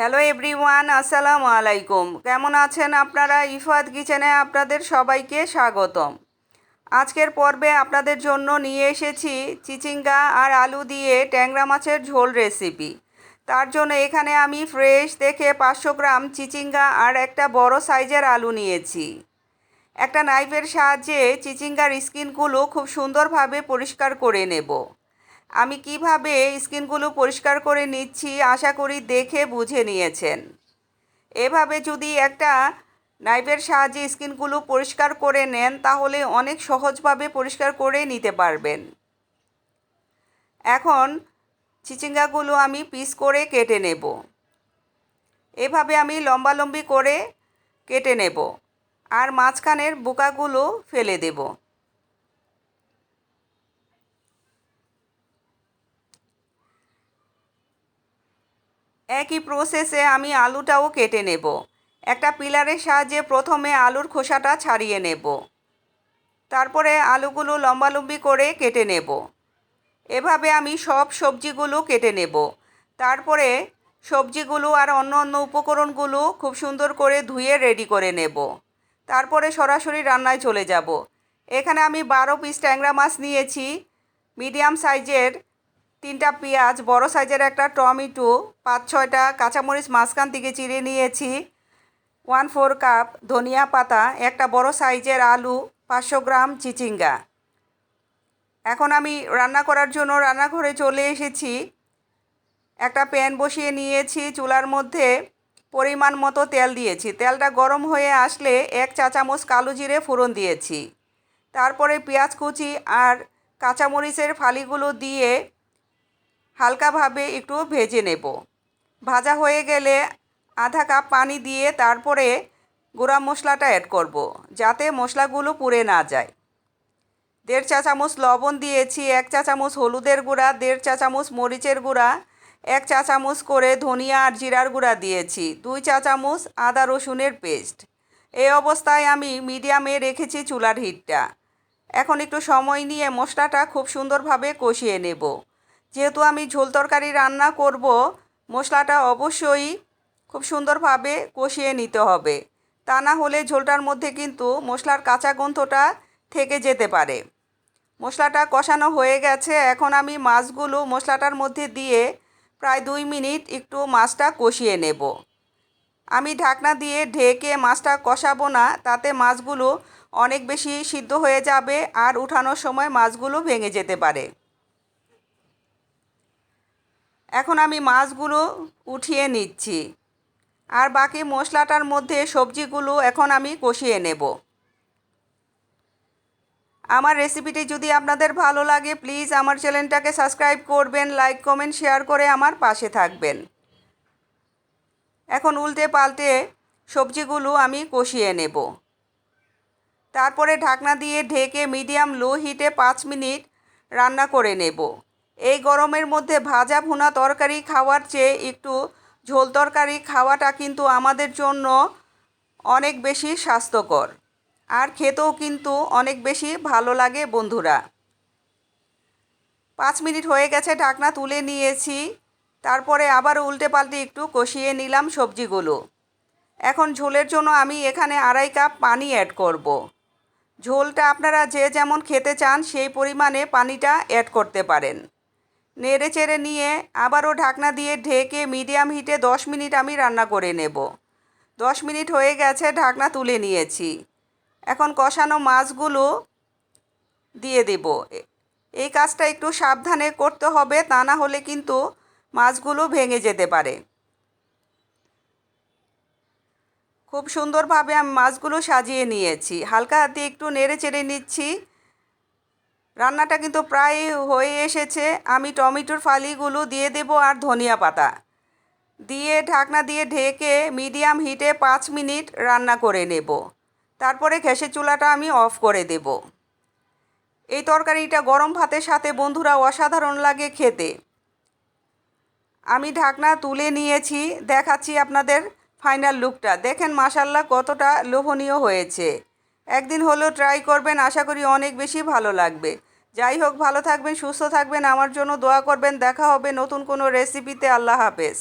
Hello everyone আসসালামু আলাইকুম। কেমন আছেন আপনারা? ইফাত কিচেনে আপনাদের সবাইকে স্বাগতম। আজকের পর্বে আপনাদের জন্য নিয়ে এসেছি চিচিঙ্গা আর আলু দিয়ে ট্যাংরা মাছের ঝোল রেসিপি তার জন্য এখানে আমি ফ্রেশ দেখে পাঁচশো গ্রাম চিচিঙ্গা আর একটা বড় সাইজের আলু নিয়েছি। একটা নাইফের সাহায্যে চিচিঙ্গার স্কিনগুলো খুব সুন্দরভাবে পরিষ্কার করে নেব। আমি কীভাবে স্কিনগুলো পরিষ্কার করে নিচ্ছি আশা করি দেখে বুঝে নিয়েছেন। এভাবে যদি একটা নাইফের সাহায্যে স্কিনগুলো পরিষ্কার করে নেন, তাহলে অনেক সহজভাবে পরিষ্কার করে নিতে পারবেন। এখন চিচিঙ্গাগুলো আমি পিস করে কেটে নেব। এভাবে আমি লম্বালম্বি করে কেটে নেব। আর মাঝখানের বোকাগুলো ফেলে দেবো। একই প্রসেসে আমি আলুটাও কেটে নেব। একটা পিলারের সাহায্যে প্রথমে আলুর খোসাটা ছাড়িয়ে নেব। তারপরে আলুগুলো লম্বালম্বি করে কেটে নেব। এভাবে আমি সব সবজিগুলো কেটে নেব। তারপরে সবজিগুলো আর অন্য অন্য উপকরণগুলো খুব সুন্দর করে ধুয়ে রেডি করে নেব। তারপরে সরাসরি রান্নায় চলে যাব। এখানে আমি বারো পিস ট্যাংরা মাছ নিয়েছি। মিডিয়াম সাইজের তিনটা পেঁয়াজ, বড় সাইজের একটা টমেটো, পাঁচ, ছয়টা কাঁচামরিচ মাঝখান থেকে চিড়ে নিয়েছি ওয়ান ফোর কাপ ধনিয়া পাতা, একটা বড় সাইজের আলু, পাঁচশো গ্রাম চিচিঙ্গা। এখন আমি রান্না করার জন্য রান্নাঘরে চলে এসেছি। একটা প্যান বসিয়ে নিয়েছি, চুলার মধ্যে পরিমাণ মতো তেল দিয়েছি। তেলটা গরম হয়ে আসলে এক চা চামচ কালো জিরে ফোড়ন দিয়েছি। তারপরে পেঁয়াজ কুচি আর কাঁচামরিচের ফালিগুলো দিয়ে হালকাভাবে একটু ভেজে নেব। ভাজা হয়ে গেলে আধা কাপ পানি দিয়ে তারপরে গুঁড়া মশলাটা অ্যাড করব, যাতে মশলাগুলো পুড়ে না যায়। দেড় চা চামচ লবণ দিয়েছি, এক চা চামচ হলুদের গুঁড়া, দেড় চা চামচ মরিচের গুঁড়া, এক চা চামচ করে ধনিয়া আর জিরার গুঁড়া দিয়েছি, দুই চা চামচ আদা রসুনের পেস্ট। এই অবস্থায় আমি মিডিয়ামে রেখেছি চুলার হিটটা। এখন একটু সময় নিয়ে মশলাটা খুব সুন্দরভাবে কষিয়ে নেব। যেহেতু আমি ঝোল তরকারি রান্না করব, মশলাটা অবশ্যই খুব সুন্দরভাবে কষিয়ে নিতে হবে। তা না হলে ঝোলটার মধ্যে কিন্তু মশলার কাঁচা গন্ধটা থেকে যেতে পারে। মশলাটা কষানো হয়ে গেছে। এখন আমি মাছগুলো মশলাটার মধ্যে দিয়ে প্রায় দুই মিনিট একটু মাছটা কষিয়ে নেব। আমি ঢাকনা দিয়ে ঢেকে মাছটা কষাবো না, তাতে মাছগুলো অনেক বেশি সিদ্ধ হয়ে যাবে আর উঠানোর সময় মাছগুলো ভেঙে যেতে পারে। এখন আমি মাছগুলো উঠিয়ে নিচ্ছি। আর বাকি মশলাটার মধ্যে সবজিগুলো এখন আমি কষিয়ে নেব। আমার রেসিপিটি যদি আপনাদের ভালো লাগে, প্লিজ আমার চ্যানেলটাকে সাবস্ক্রাইব করবেন, লাইক, কমেন্ট, শেয়ার করে আমার পাশে থাকবেন। এখন উল্টে পাল্টে সবজিগুলো আমি কষিয়ে নেব। তারপরে ঢাকনা দিয়ে ঢেকে মিডিয়াম লো হিটে পাঁচ মিনিট রান্না করে নেব। এই গরমের মধ্যে ভাজা ভুনা তরকারি খাওয়ার চেয়ে একটু ঝোল তরকারি খাওয়াটা কিন্তু আমাদের জন্য অনেক বেশি স্বাস্থ্যকর। আর খেতেও কিন্তু অনেক বেশি ভালো লাগে বন্ধুরা। পাঁচ মিনিট হয়ে গেছে, ঢাকনা তুলে নিয়েছি। তারপরে আবার উল্টে পাল্টে একটু কষিয়ে নিলাম সবজিগুলো। এখন ঝোলের জন্য আমি এখানে আড়াই কাপ পানি অ্যাড করব। ঝোলটা আপনারা যে যেমন খেতে চান, সেই পরিমাণে পানিটা অ্যাড করতে পারেন। নেড়ে চেড়ে নিয়ে আবারও ঢাকনা দিয়ে ঢেকে মিডিয়াম হিটে দশ মিনিট আমি রান্না করে নেব। দশ মিনিট হয়ে গেছে, ঢাকনা তুলে নিয়েছি। এখন কষানো মাছগুলো দিয়ে দেব। এই কাজটা একটু সাবধানে করতে হবে, তা না হলে কিন্তু মাছগুলো ভেঙে যেতে পারে। খুব সুন্দরভাবে আমি মাছগুলো সাজিয়ে নিয়েছি। হালকা হাতে একটু নেড়ে চেড়ে নিচ্ছি। রান্নাটা কিন্তু প্রায় হয়ে এসেছে। আমি টমেটোর ফালিগুলো দিয়ে দেব আর ধনিয়া পাতা। দিয়ে ঢাকনা দিয়ে ঢেকে মিডিয়াম হিটে পাঁচ মিনিট রান্না করে নেব। তারপরে গ্যাসের চুলাটা আমি অফ করে দেব। এই তরকারিটা গরম ভাতের সাথে বন্ধুরা অসাধারণ লাগে খেতে। আমি ঢাকনা তুলে নিয়েছি, দেখাচ্ছি আপনাদের ফাইনাল লুকটা। দেখেন মাসাল্লাহ কতটা লোভনীয় হয়েছে। একদিন হলেও ট্রাই করবেন, আশা করি অনেক বেশি ভালো লাগবে। যাই হোক, ভালো থাকবেন, সুস্থ থাকবেন, আমার জন্য দোয়া করবেন, দেখা হবে নতুন কোনো রেসিপিতে আল্লাহ হাফেজ।